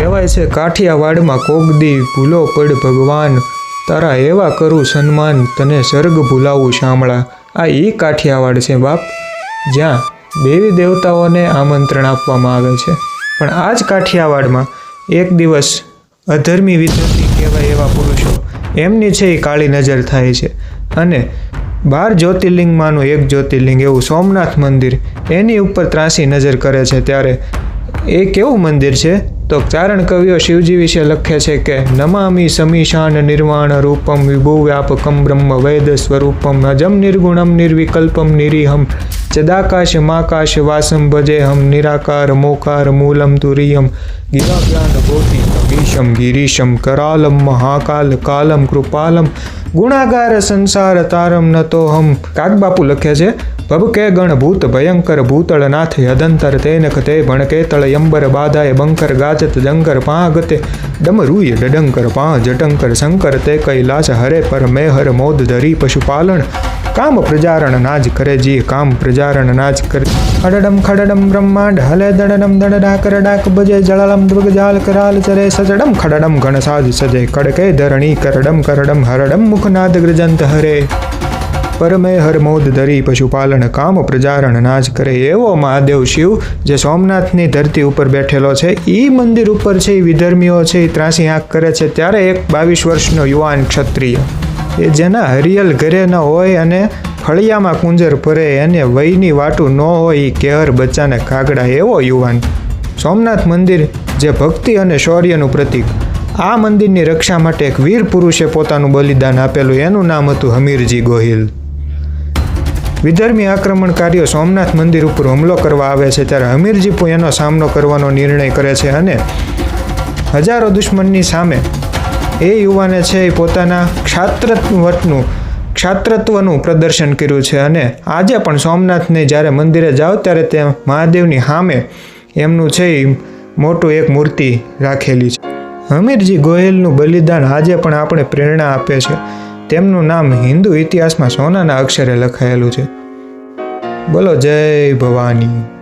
કહેવાય છે, કાઠિયાવાડમાં કોગદી ભૂલો પડ ભગવાન. તારા એવા કરું સન્માન, તને સ્વર્ગ ભૂલાવું શામળા. આ એ કાઠિયાવાડ છે, બાપ. જ્યાં દેવી દેવતાઓને આમંત્રણ આપવામાં આવે છે. પણ આ જ કાઠિયાવાડમાં એક દિવસ અધર્મી વિદ્યાર્થી કહેવાય એવા પુરુષો, એમની છે એ કાળી નજર થાય છે. અને બાર જ્યોતિર્લિંગમાંનું એક જ્યોતિર્લિંગ, એવું સોમનાથ મંદિર, એની ઉપર ત્રાસી નજર કરે છે. ત્યારે એ કેવું મંદિર છે? તો ચારણ કવિઓ શિવજી વિશે લખે છે કે, નમામિ સમીશાન નિર્વાણ રૂપમ વિભુ વ્યાપકમ બ્રહ્મ વૈદ સ્વરૂપમ અજમ નિર્ગુણમ નિર્વિકલ્પમ નિરીહમ ચદાકાશ માકાશ વાસમ ભજેહમ નિરાકાર મોકાર મૂલમ તુરિયમ ગિરાવ્યાન ભોતિ કવીશમ ગિરીશમ કરાલમ મહાકાલ કાલમ કૃપાલમ ગુણાગાર સંસાર તારમ ન તો હમ. કાગબાપુ લખે છે, ભબકે ગણ ભૂત ભયંકર ભૂતળ નાથ યદંતર તેનક તે ભણકેતળ યંબર બાધાય બંકર ગાજત જંકર પાગતે ડમરૂય ડડંકર પા જટંકર શંકર તે કૈલાસ હરે પર મેહર મોદ ધરી પશુપાલન. કામ પ્રજારણ નાજ કરે, જી કામ પ્રજારણ નાજ કરે. ખડડમ ખડડમ બ્રહ્માંડ હલે દડડમ દડડા કરડાક બજે જળલમ દ્વગ જાલ કરાલ ચરે સજડમ ખડડમ ઘણસાજ સજે કડકે ધરણી કરડમ કરડમ હરડમ મુખનાદ ગ્રજંત હરે પરમે હરમોદ ધરી પશુપાલન કામ પ્રજારણ નાજ કરે એવો મહાદેવ શિવ જે સોમનાથની ધરતી ઉપર બેઠેલો છે એ મંદિર ઉપર છે એ વિધર્મીઓ છે એ ત્રાસી આંખ કરે છે, ત્યારે એક બાવીસ વર્ષનો યુવાન ક્ષત્રિય, એ જેના હરિયલ ઘરે ન હોય અને ફળિયામાં કુંજર ભરે એને વયની વાટું ન હોય એ કેહર બચ્ચાને ખાગડા એવો યુવાન. સોમનાથ મંદિર જે ભક્તિ અને શૌર્યનું પ્રતીક. આ મંદિરની રક્ષા માટે એક વીર પુરુષે પોતાનું બલિદાન આપેલું એનું નામ હતું હમીરજી ગોહિલ. વિધર્મી આક્રમણકારીઓ સોમનાથ મંદિર ઉપર હુમલો કરવા આવે છે ત્યારે હમીરજી પણ એનો સામનો કરવાનો નિર્ણય કરે છે અને હજારો દુશ્મનની સામે એ યુવાને છે એ પોતાના ક્ષાત્રવટનું ક્ષાત્રત્વનું પ્રદર્શન કર્યું છે અને આજે પણ સોમનાથને જ્યારે મંદિરે જાઓ ત્યારે તે મહાદેવની સામે એમનું છે એ મોટું એક મૂર્તિ રાખેલી છે. હમીરજી ગોહિલનું બલિદાન આજે પણ આપણે પ્રેરણા આપે છે. તેમનું નામ હિન્દુ ઇતિહાસમાં સોનાના અક્ષરે લખાયેલું છે. બોલો જય ભવાની.